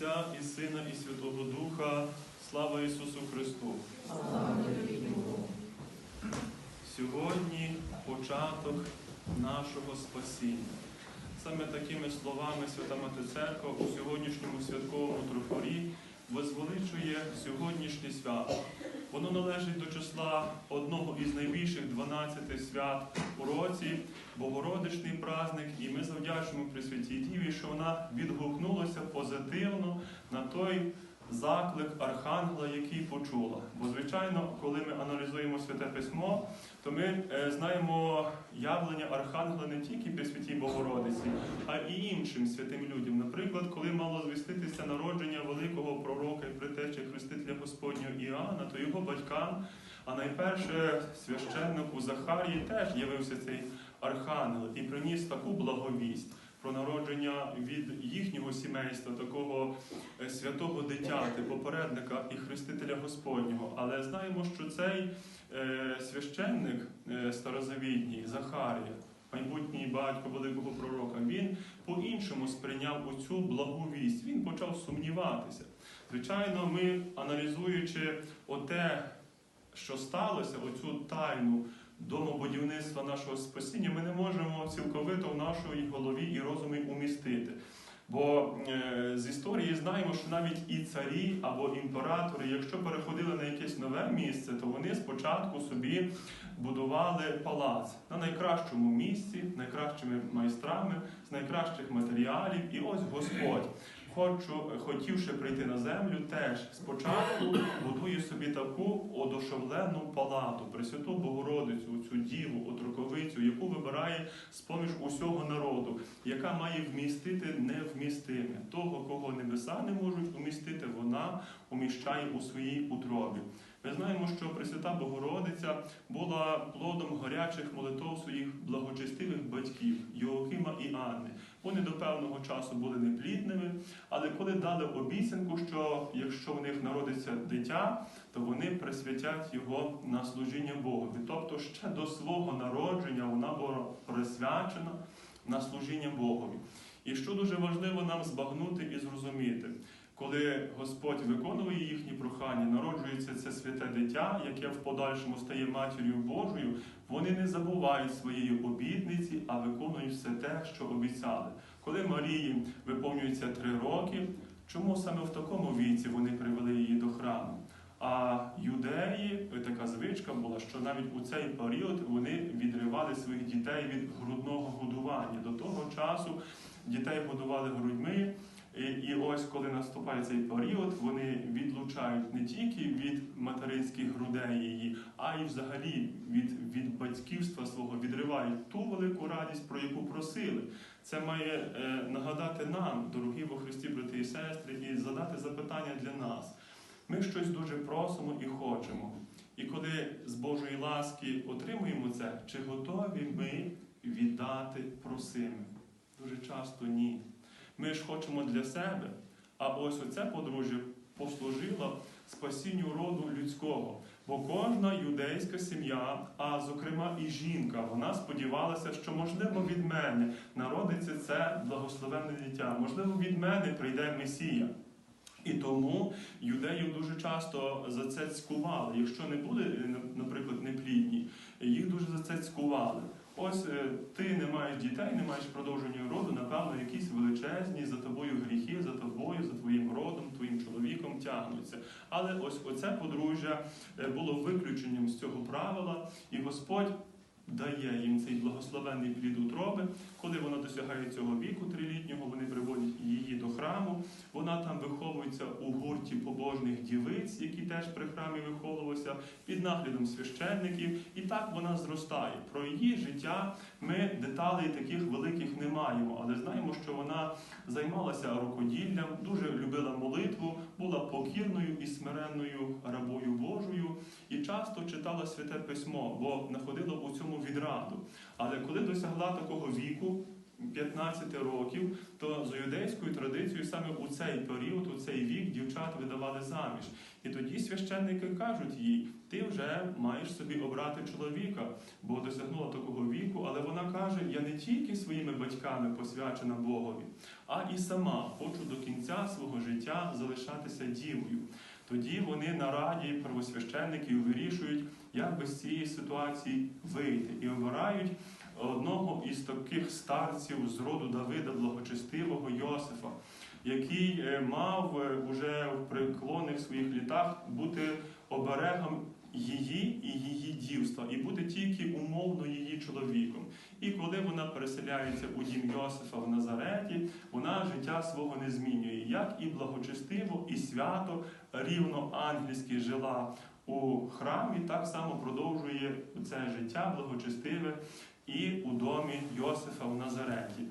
Отця і Сина, і Святого Духа. Слава Ісусу Христу! Сьогодні початок нашого спасіння. Саме такими словами Свята Мати Церква у сьогоднішньому святковому трофорі возвеличує сьогоднішнє свято. Воно належить до числа одного із найбільших 12 свят у році, Богородичний праздник, і ми завдячуємо Пресвятій Діві, що вона відгукнулася позитивно на той заклик Архангела, який почула. Бо, звичайно, коли ми аналізуємо святе письмо, то ми е, знаємо явлення Архангела не тільки при святій Богородиці, а і іншим святим людям. Наприклад, коли мало звіститися великого і Хрестителя Господнього Іоанна, то його батькам, а найперше священнику Захарії теж явився цей архангел і приніс таку благовість. Про народження від їхнього сімейства, такого е, святого дитяти, попередника і хрестителя Господнього. Але знаємо, що цей е, священник е, старозавітній, Захарія, майбутній батько великого пророка, він по-іншому сприйняв оцю благовість. Він почав сумніватися. Звичайно, ми, аналізуючи оте, що сталося, оцю тайну домобудівництва нашого спасіння, ми не можемо цілковито в нашій голові і розумі умістити. Бо е, з історії знаємо, що навіть і царі або імператори, якщо переходили на якесь нове місце, то вони спочатку собі будували палац на найкращому місці, найкращими майстрами, з найкращих матеріалів. І ось Господь, хочу, хотівши прийти на землю, теж спочатку будує собі таку одушевлену палату, Пресвяту Богородицю, цю діву, отроковицю, яку вибирає з-поміж усього народу, яка має вмістити невмістиме. Того, кого небеса не можуть умістити, вона уміщає у своїй утробі. Ми знаємо, що Пресвята Богородиця була плодом гарячих молитов своїх благочестивих батьків Йоакима і Анни. Вони до певного часу були неплідними, але коли дали обіцянку, що якщо в них народиться дитя, то вони присвятять його на служіння Богові. Тобто ще до свого народження вона була присвячена на служіння Богові. І що дуже важливо нам збагнути і зрозуміти, коли Господь виконує їхні прохання, народжується це святе дитя, яке в подальшому стає матір'ю Божою, вони не забувають своєї обітниці, а виконують все те, що обіцяли. Коли Марії виповнюється три роки, чому саме в такому віці вони привели її до храму? А юдеї, така звичка була, що навіть у цей період вони відривали своїх дітей від грудного годування. До того часу дітей годували грудьми. І, і ось коли наступає цей період, вони відлучають не тільки від материнських грудей її, а й взагалі від, від батьківства свого відривають ту велику радість, про яку просили. Це має е, нагадати нам, дорогі во Христі, брати і сестри, і задати запитання для нас. Ми щось дуже просимо і хочемо. І коли з Божої ласки отримуємо це, чи готові ми віддати просиме? Дуже часто ні. Ми ж хочемо для себе, а ось оце подружжя послужило спасінню роду людського. Бо кожна юдейська сім'я, а зокрема і жінка, вона сподівалася, що можливо від мене народиться це благословенне дитя, можливо, від мене прийде Месія. І тому юдеїв дуже часто за це цькували. Якщо не були, наприклад, неплідні, їх дуже за це цькували. Ось е, ти не маєш дітей, не маєш продовження роду, напевно, якісь величезні за тобою гріхи, за тобою, за твоїм родом, твоїм чоловіком тягнуться. Але ось оце подружжя е, було виключенням з цього правила, і Господь дає їм цей благословенний плід утроби. Коли вона досягає цього віку трилітнього, вони приводять її до храму. Вона там виховується у гурті побожних дівиць, які теж при храмі виховувалися, під наглядом священників. І так вона зростає. Про її життя ми деталей таких великих не маємо, але знаємо, що вона займалася рукоділлям, дуже любила молитву, була покірною і смиренною рабою Божою і часто читала святе письмо, бо знаходила у цьому відраду. Але коли досягла такого віку, 15 років, то за юдейською традицією саме у цей період, у цей вік дівчат видавали заміж. І тоді священники кажуть їй: ти вже маєш собі обрати чоловіка, бо досягнула такого віку, але вона каже: Я не тільки своїми батьками посвячена Богові, а і сама хочу до кінця свого життя залишатися дівою. Тоді вони на раді первосвященників вирішують, як би з цієї ситуації вийти, і обирають одного із таких старців з роду Давида, благочестивого Йосифа, який е, мав е, уже в преклонних своїх літах бути оберегом її і її дівства, і бути тільки умовно її чоловіком. І коли вона переселяється у дім Йосифа в Назареті, вона життя свого не змінює, як і благочестиво, і свято рівно ангельськи жила у храмі, так само продовжує це життя благочестиве і у домі Йосифа в Назареті.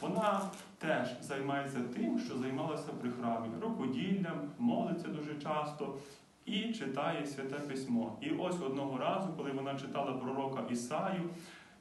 Вона теж займається тим, що займалася при храмі, рукоділлям, молиться дуже часто і читає святе письмо. І ось одного разу, коли вона читала пророка Ісаю,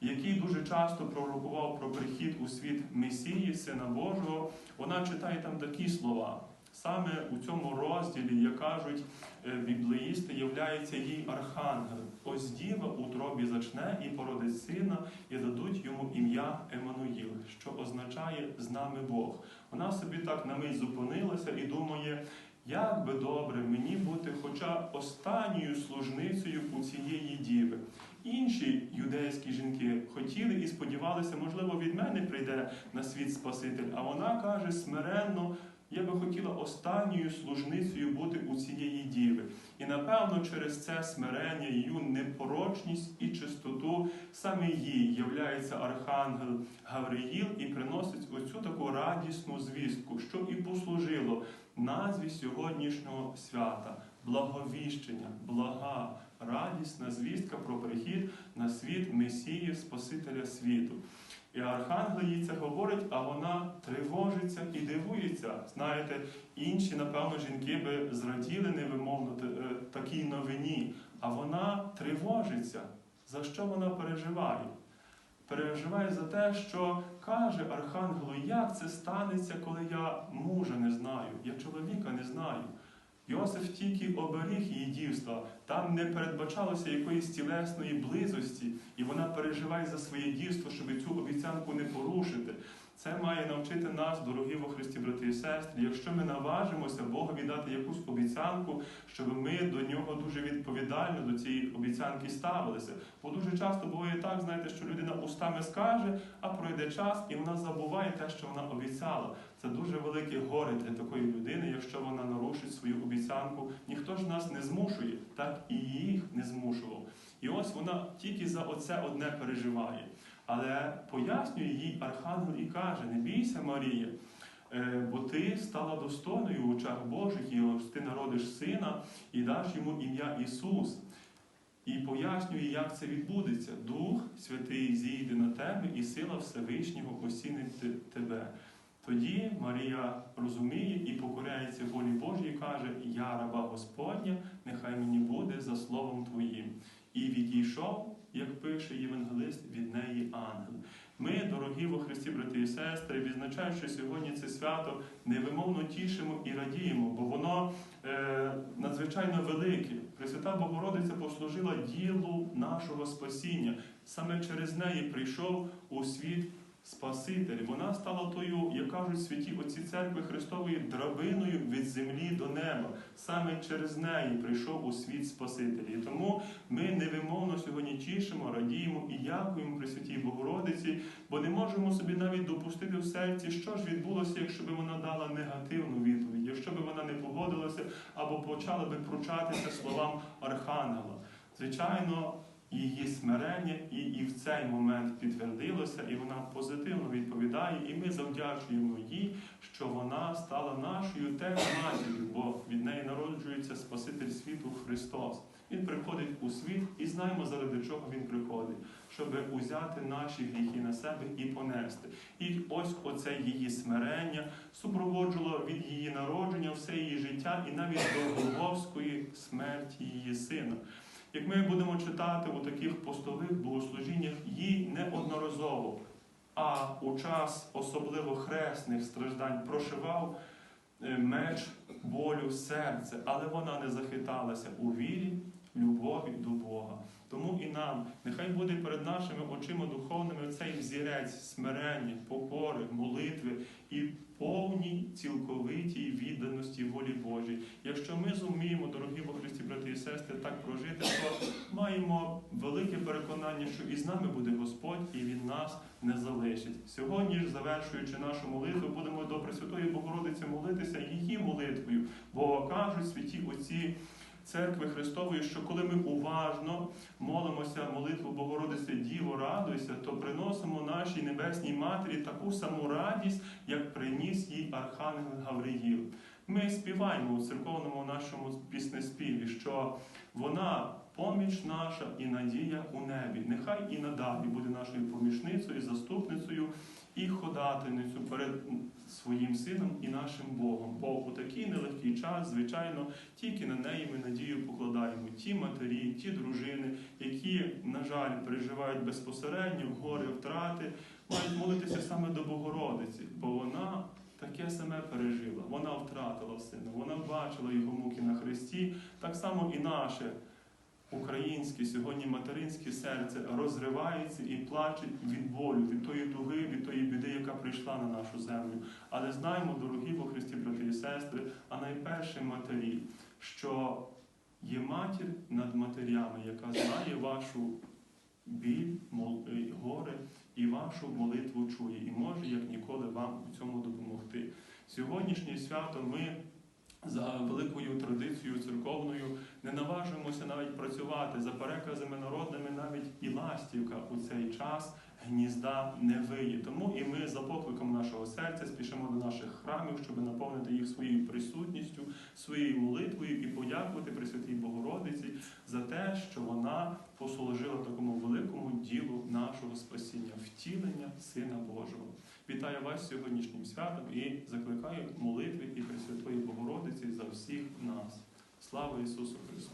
який дуже часто пророкував про прихід у світ Месії, Сина Божого, вона читає там такі слова. Саме у цьому розділі, як кажуть е, біблеїсти, являється їй архангел. Ось діва у тробі зачне і породить сина, і дадуть йому ім'я Еммануїл, що означає з нами Бог. Вона собі так на мить зупинилася і думає, як би добре мені бути хоча останньою служницею у цієї діви. Інші юдейські жінки хотіли і сподівалися, можливо, від мене прийде на світ Спаситель. А вона каже смиренно. Я би хотіла останньою служницею бути у цієї діви. І напевно через це смирення, її непорочність і чистоту саме їй являється архангел Гавриїл і приносить оцю таку радісну звістку, що і послужило назві сьогоднішнього свята благовіщення, блага, радісна звістка про прихід на світ Месії, Спасителя світу. І архангел їй це говорить, а вона тривожиться і дивується. Знаєте, інші, напевно, жінки би зраділи невимовно е, такій новині, а вона тривожиться. За що вона переживає? Переживає за те, що каже архангелу, як це станеться, коли я мужа не знаю, я чоловіка не знаю. Йосиф тільки оберіг її дівства, там не передбачалося якоїсь тілесної близості, і вона переживає за своє дівство, щоб цю обіцянку не порушити. Це має навчити нас, дорогі во Христі, брати і сестри. Якщо ми наважимося Богові дати якусь обіцянку, щоб ми до нього дуже відповідально до цієї обіцянки ставилися. Бо дуже часто буває так, знаєте, що людина устами скаже, а пройде час, і вона забуває те, що вона обіцяла. Це дуже велике горе для такої людини, якщо вона нарушить свою обіцянку. Ніхто ж нас не змушує, так і їх не змушував. І ось вона тільки за оце одне переживає. Але пояснює їй архангел і каже: не бійся, Марія, е, бо ти стала достойною в очах Божих, і ти народиш сина і даш йому ім'я Ісус. І пояснює, як це відбудеться. Дух Святий зійде на тебе, і сила Всевишнього осінить тебе. Тоді Марія розуміє і покоряється волі Божій, і каже: Я раба Господня, нехай мені буде за словом Твоїм. І відійшов, як пише євангелист, від неї ангел. Ми, дорогі во Христі, брати і сестри, відзначаючи сьогодні це свято, невимовно тішимо і радіємо, бо воно е, надзвичайно велике. Пресвята Богородиця послужила ділу нашого спасіння. Саме через неї прийшов у світ Спаситель. Вона стала тою, як кажуть святі отці церкви Христової, драбиною від землі до неба. Саме через неї прийшов у світ Спаситель. І тому ми невимовно сьогодні тішимо, радіємо і дякуємо Пресвятій Богородиці, бо не можемо собі навіть допустити в серці, що ж відбулося, якщо б вона дала негативну відповідь, якщо б вона не погодилася або почала би пручатися словам Архангела. Звичайно, її смирення і, і в цей момент підтвердилося, і вона позитивно відповідає, і ми завдячуємо їй, що вона стала нашою теж матір'ю, бо від неї народжується Спаситель світу Христос. Він приходить у світ і знаємо, заради чого він приходить, щоб узяти наші гріхи на себе і понести. І ось оце її смирення супроводжувало від її народження все її життя і навіть до Голговської смерті її сина. Як ми будемо читати у таких постових богослужіннях, їй неодноразово а у час особливо хресних страждань прошивав е, меч болю серце, але вона не захиталася у вірі, любові до Бога. Тому і нам нехай буде перед нашими очима духовними цей взірець смирення, покори, молитви і повній цілковитій відданості волі Божій. Якщо ми зуміємо, дорогі во Христі, брати і сестри, так прожити, то маємо велике переконання, що і з нами буде Господь, і Він нас не залишить. Сьогодні ж, завершуючи нашу молитву, будемо до Пресвятої Богородиці молитися її молитвою, бо кажуть святі отці. Церкви Христової, що коли ми уважно молимося молитву Богородиці Діво, радуйся, то приносимо нашій небесній матері таку саму радість, як приніс їй Архангел Гавриїл. Ми співаємо у церковному нашому піснеспіві, що вона поміч наша і надія у небі. Нехай і надалі буде нашою помічницею, заступницею і ходатиницю перед своїм сином і нашим Богом. Бо у такий нелегкий час, звичайно, тільки на неї ми надію покладаємо. Ті матері, ті дружини, які, на жаль, переживають безпосередньо горе втрати, мають молитися саме до Богородиці, бо вона. Таке саме пережила. Вона втратила сина, вона бачила його муки на хресті. Так само і наше українське сьогодні материнське серце розривається і плаче від болю, від тої туги, від тої біди, яка прийшла на нашу землю. Але знаємо, дорогі во Христі, брати і сестри, а найперше матері, що є матір над матерями, яка знає вашу біль, е, горе і вашу молитву чує, і може як ніколи вам у цьому допомогти. Сьогоднішнє свято ми за великою традицією церковною не наважуємося навіть працювати за переказами народними, навіть і ластівка у цей час гнізда не виє. Тому і ми за покликом нашого серця спішимо до наших храмів, щоб наповнити їх своєю присутністю, своєю молитвою і подякувати Пресвятій Богородиці за те, що вона послужила такому великому ділу нашого спасіння, втілення Сина Божого. Вітаю вас сьогоднішнім святом і закликаю молитви і Пресвятої Богородиці за всіх нас. Слава Ісусу Христу!